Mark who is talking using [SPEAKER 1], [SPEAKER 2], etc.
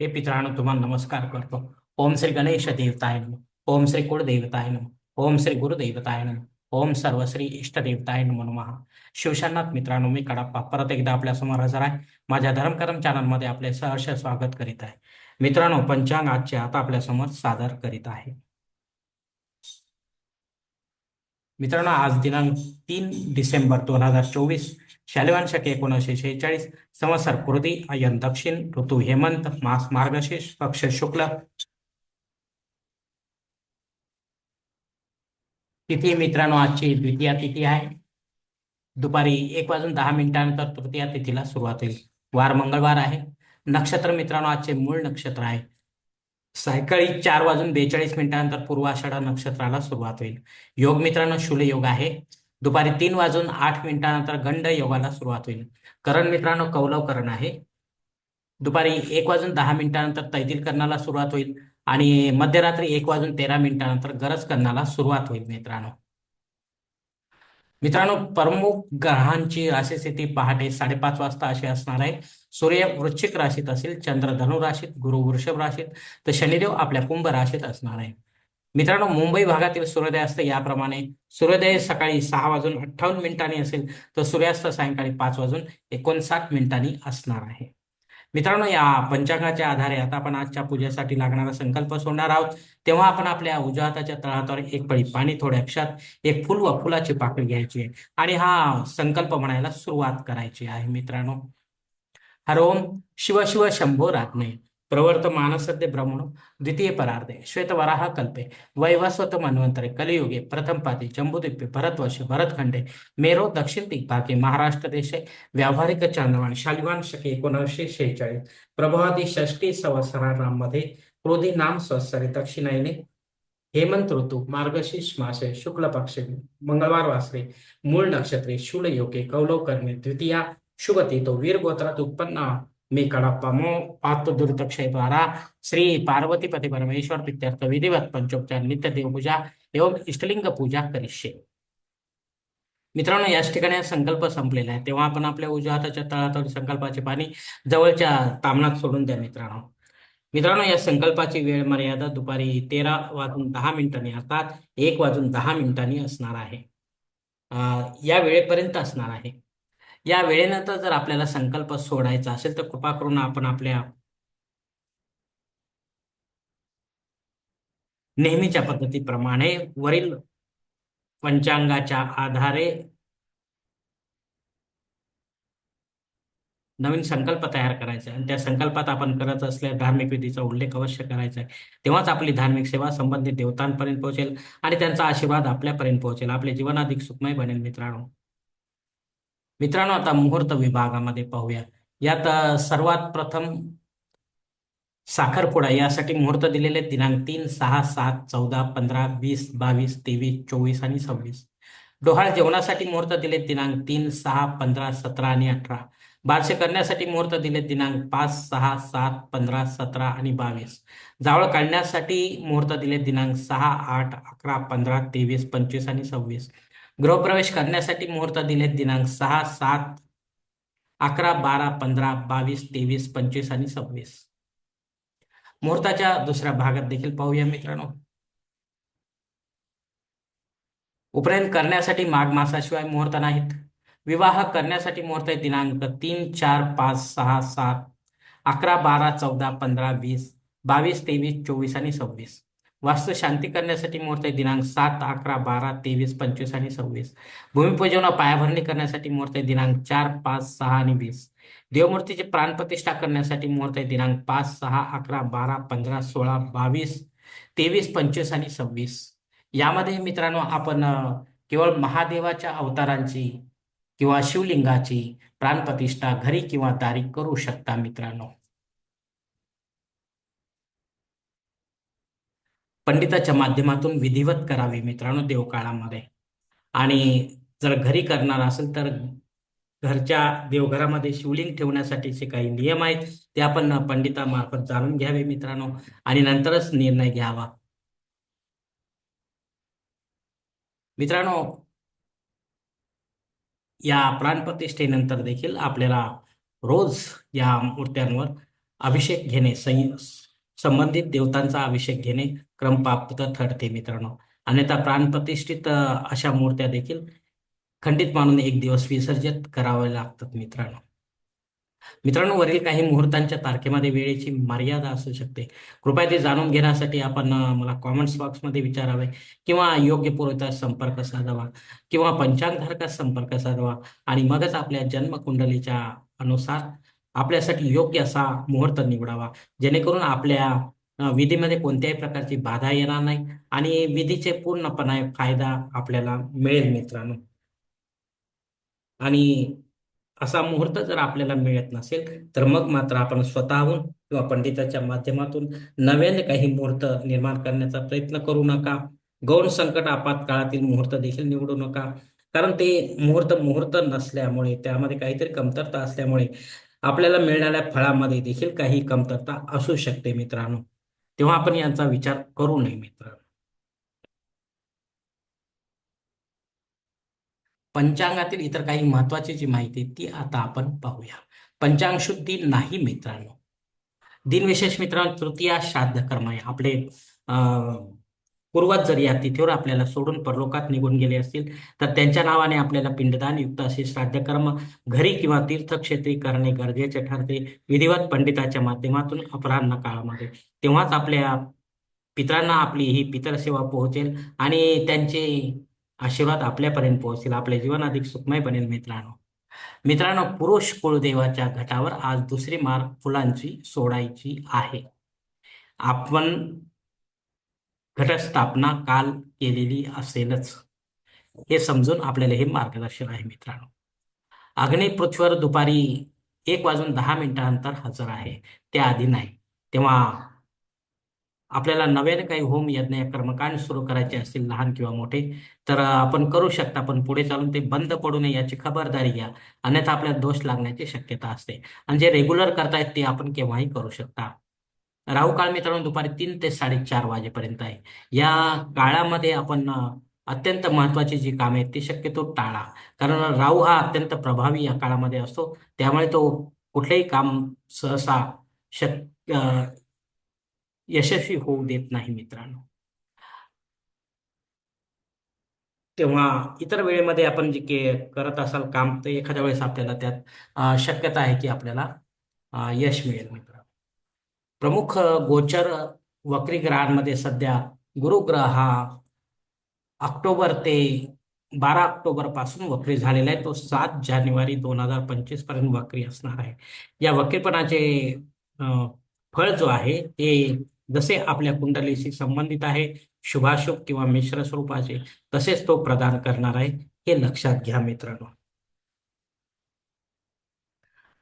[SPEAKER 1] हे मित्रांनो तुम्हाला नमस्कार करतो. ओम श्री गणेश देवताय नम. ओम श्री कुळदेवताय नम. ओम श्री गुरुदेवताय नम. ओम सर्व श्री इष्ट देवताय नमो. नमः मित्रांनो मी कडाप्पा परत एकदा आपल्यासमोर हजर आहे. माझ्या धर्मकर्म चॅनलमध्ये आपले सहर्ष स्वागत करीत आहे. मित्रांनो पंचांग आजचे आता आपल्यासमोर सादर करीत आहे. मित्रांनो आज दिनांक तीन डिसेंबर दोन हजार चोवीस शालिवान शके एकोणीसशे शेहेचाळीस. संवत्सर कृती अयन दक्षिण ऋतू हेमंत मास मार्गशीर्ष पक्ष शुक्ल. तिथी मित्रांनो आजची द्वितीय तिथी आहे. दुपारी एक वाजून दहा मिनिटानंतर तृतीया तिथीला सुरुवात होईल. वार मंगळवार आहे. नक्षत्र मित्रांनो आजचे मूळ नक्षत्र आहे. सायंकाळी चार वाजून बेचाळीस मिनिटानंतर पूर्वाषाढा नक्षत्राला सुरुवात होईल. योग मित्रांनो शूल योग आहे. दुपारी तीन वाजून आठ मिनिटानंतर गंड योगाला सुरुवात होईल. करण मित्रांनो कौलव करण आहे. दुपारी एक वाजून दहा मिनिटानंतर तैदिल करण्याला सुरुवात होईल आणि मध्यरात्री एक वाजून तेरा मिनिटानंतर गरज करण्याला सुरुवात होईल मित्रांनो. मित्रांनो प्रमुख ग्रहांची राशी स्थिती पहाटे साडेपाच वाजता अशी असणार आहे. सूर्य वृश्चिक राशीत असेल चंद्र धनु राशीत गुरु वृषभ राशीत तर शनिदेव आपल्या कुंभ राशीत असणार आहे. मित्रांनो मुंबई भागातील सूर्योदयास्त याप्रमाणे सूर्योदय सकाळी सहा वाजून अठ्ठावन्न मिनिटांनी असेल तर सूर्यास्त सायंकाळी पाच वाजून एकोणसाठ मिनिटांनी असणार आहे. मित्रांनो या पंचांगाच्या आधारे आता आपण आजच्या पूजेसाठी लागणारा संकल्प सोडणार आहोत. तेव्हा आपण आपल्या उजव्या हाताच्या तळहातावर एक पळी पाणी थोड्या अक्षात एक फुल व फुलाची पाकळी घ्यायची आहे. आणि हा संकल्प म्हणायला सुरुवात करायची आहे मित्रांनो. हर ओम शिव शिव शंभो रात्मे प्रवर्तमानसद्य ब्रह्मणो द्वितीय परार्धे श्वेतवराह कल्पे वैवस्वत मन्वंतरे कलियुगे प्रथमपादी पाती जम्बूद्वीपे भरतवर्षे भरतखंडे मेरो दक्षिण दिग्भागे महाराष्ट्र देशे व्यावहारिक चांद्रवाण शालिवान शके एकोणीसशे शेहेचाळीस प्रभावादी षष्टी संवत्सरांमध्ये क्रोधी नाम संवत्सरे दक्षिणायने हेमंत ऋतू मार्गशीर्ष मासे शुक्ल पक्षे मंगळवार वासरे मूळ नक्षत्रे शूल योगे कौलव कर्मे द्वितीया शुभ तिथो वीर गोत्रात उत्पन्न मी कडाप्पा मो पाहतो दुर्दक्षेद्वारा श्री पार्वतीपती परमेश्वर प्रित्यर्थ विधिवत पंचोपचार नित्य देवपूजा एवं इष्टलिंग पूजा करिष्ये मित्रांनो याच ठिकाणी हा संकल्प संपलेला आहे तेव्हा आपण आपल्या उजव्या हाताच्या तळातून संकल्पाचे पाणी जवळच्या तामणात सोडून द्या मित्रांनो मित्रांनो या संकल्पाची वेळ मर्यादा दुपारी तेरा वाजून दहा मिनिटांनी अर्थात एक वाजून दहा मिनिटांनी असणार आहे या वेळेपर्यंत असणार आहे या वेळेनंतर जर आपल्याला संकल्प सोडायचा असेल तर कृपा करून आपण आपल्या नेहमीच्या पद्धतीप्रमाणे वरील पंचांगाच्या आधारे नवीन संकल्प तयार करायचा आणि त्या संकल्पात आपण करत असलेल्या धार्मिक विधीचा उल्लेख अवश्य करायचा आहे. तेव्हाच आपली धार्मिक सेवा संबंधित देवतांपर्यंत पोहोचेल आणि त्यांचा आशीर्वाद आपल्यापर्यंत पोहोचेल. आपले जीवन अधिक सुखमय बनेल मित्रांनो. मित्रांनो आता मुहूर्त विभागामध्ये पाहूया. यात सर्वात प्रथम साखरपुडा यासाठी मुहूर्त दिलेले दिनांक तीन सहा सात चौदा पंधरा वीस बावीस तेवीस चोवीस आणि सव्वीस. डोहाळ जेवणासाठी मुहूर्त दिले दिनांक तीन सहा पंधरा सतरा आणि अठरा. बारसे करण्यासाठी मुहूर्त दिले दिनांक पाच सहा सात पंधरा सतरा आणि बावीस. जावळ काढण्यासाठी मुहूर्त दिले दिनांक सहा आठ अकरा पंधरा तेवीस पंचवीस आणि सव्वीस. गृहप्रवेश करण्यासाठी मुहूर्त दिले दिनांक सहा सात अकरा बारा पंधरा बावीस तेवीस पंचवीस आणि सव्वीस. मुहूर्ताच्या दुसऱ्या भागात देखील पाहूया मित्रांनो. उपनयन करण्यासाठी माघ मासाशिवाय मुहूर्त नाहीत. विवाह करण्यासाठी मुहूर्त दिनांक तीन चार पाच सहा सात अकरा बारा चौदा पंधरा वीस बावीस तेवीस चोवीस आणि सव्वीस. वास्तू शांती करण्यासाठी मुहूर्त आहे. दिनांक सात अकरा बारा तेवीस पंचवीस आणि सव्वीस. भूमिपूजन पायाभरणी करण्यासाठी मुहूर्त आहे. दिनांक चार पाच सहा आणि वीस. देवमूर्तीची प्राणप्रतिष्ठा करण्यासाठी मुहूर्त आहे. दिनांक पाच सहा अकरा बारा पंधरा सोळा बावीस तेवीस पंचवीस आणि सव्वीस. यामध्ये मित्रांनो आपण केवळ महादेवाच्या अवतारांची किंवा शिवलिंगाची प्राणप्रतिष्ठा घरी किंवा दारी करू शकता मित्रांनो. पंडिताच्या माध्यमातून विधिवत करावी मित्रांनो देवकाळामध्ये. आणि जर घरी करणार असेल तर घरच्या देवघरामध्ये शिवलिंग ठेवण्यासाठीचे काही नियम आहेत ते आपण पंडितामार्फत जाणून घ्यावे मित्रांनो आणि नंतरच निर्णय घ्यावा. मित्रांनो या प्राणप्रतिष्ठेनंतर देखील आपल्याला रोज या मूर्त्यांवर अभिषेक घेणे संबंधित देवतांचा अभिषेक घेणे क्रमप्राप्त ठरते मित्रांनो. अन्यथा प्राणप्रतिष्ठित अशा मूर्त्या देखील खंडित मानून एक दिवस विसर्जित कराव्या लागतात मित्रांनो. मित्रांनो वरील काही मुहूर्तांच्या तारखेमध्ये वेळेची मर्यादा असू शकते. कृपया ते जाणून घेण्यासाठी आपण मला कॉमेंट्स बॉक्समध्ये विचारावे किंवा योग्य पुरवठा संपर्क साधावा किंवा पंचांगधारकास संपर्क साधावा आणि मगच आपल्या जन्मकुंडलीच्या अनुसार आपल्यासाठी योग्य असा मुहूर्त निवडावा. जेणेकरून आपल्या विधीमध्ये कोणत्याही प्रकारची बाधा येणार नाही आणि विधीचे पूर्णपणे फायदा आपल्याला मिळेल मित्रांनो. आणि असा मुहूर्त जर आपल्याला मिळत नसेल तर मग मात्र आपण स्वतःहून किंवा पंडिताच्या माध्यमातून नव्याने काही मुहूर्त निर्माण करण्याचा प्रयत्न करू नका. गौण संकट आपातकाळातील मुहूर्त देखील निवडू नका. कारण ते मुहूर्त मुहूर्त नसल्यामुळे त्यामध्ये काहीतरी कमतरता असल्यामुळे आपल्याला मिळणाऱ्या फळामध्ये देखील काही कमतरता असू शकते मित्रांनो. तेव्हा आपण यांचा विचार करू नये मित्रांनो पंचांगातील इतर काही महत्वाची जी माहिती ती आता आपण पाहूया. पंचांग शुद्धी नाही मित्रांनो. दिनविशेष मित्रांनो तृतीया श्राद्ध कर्म आहे. आपले अं, पूर्वज जर या तिथीवर आपल्याला सोडून परलोकात निघून गेले असतील तर त्यांच्या नावाने आपल्याला पिंडदान युक्त असे श्राद्धकर्म घरी किंवा तीर्थक्षेत्री करणे गरजेचे ठरते. विधिवत पंडिताच्या माध्यमातून अपराह्न काळामध्ये. तेव्हाच आपल्या पितरांना आपली ही पितरसेवा पोहोचेल आणि त्यांचे आशीर्वाद आपल्यापर्यंत पोहोचतील. आपले जीवन अधिक सुखमय बनेल मित्रांनो. मित्रांनो पुरुष कुळदेवाच्या घटावर आज दुसरी मार फुलांची सोडायची आहे. आपण घटस्थापना काल केलेली असेलच. हे समजून आपल्याला हे मार्गदर्शन आहे मित्रांनो. अग्नि पृथ्वीवर दुपारी एक वाजून दहा मिनिटानंतर हजर आहे. त्याआधी नाही. तेव्हा आपल्याला नव्याने काही होम यज्ञ कर्मकांड सुरू करायचे असतील लहान किंवा मोठे तर आपण करू शकता पण पुढे चालून ते बंद पडू नये याची खबरदारी घ्या. अन्यथा आपल्याला दोष लागण्याची शक्यता असते. आणि जे रेग्युलर करतायत ते आपण केव्हाही करू शकता. राहू काळ मित्रांनो दुपारी तीन ते साडेचार वाजेपर्यंत आहे. या काळामध्ये आपण अत्यंत महत्वाची जी कामे आहेत ती शक्यतो टाळा. कारण राहू हा अत्यंत प्रभावी या काळामध्ये असतो. त्यामुळे तो कुठलेही काम सहसा शक्य यशस्वी होऊ देत नाही मित्रांनो. तेव्हा इतर वेळेमध्ये आपण जे के करत असाल काम तर एखाद्या वेळेस आपल्याला त्यात शक्यता आहे की आपल्याला यश मिळेल मित्र प्रमुख गोचर वक्री ग्रहांमध्ये सध्या गुरुग्रह हा ऑक्टोबर ते बारा ऑक्टोबरपासून वक्री झालेला आहे. तो सात जानेवारी दोन हजार पंचवीसपर्यंत वक्री असणार आहे. या वक्रीपणाचे फळ जो आहे ते जसे आपल्या कुंडलीशी संबंधित आहे शुभाशुभ किंवा मिश्र स्वरूपाचे तसेच तो प्रदान करणार आहे हे लक्षात घ्या मित्रांनो.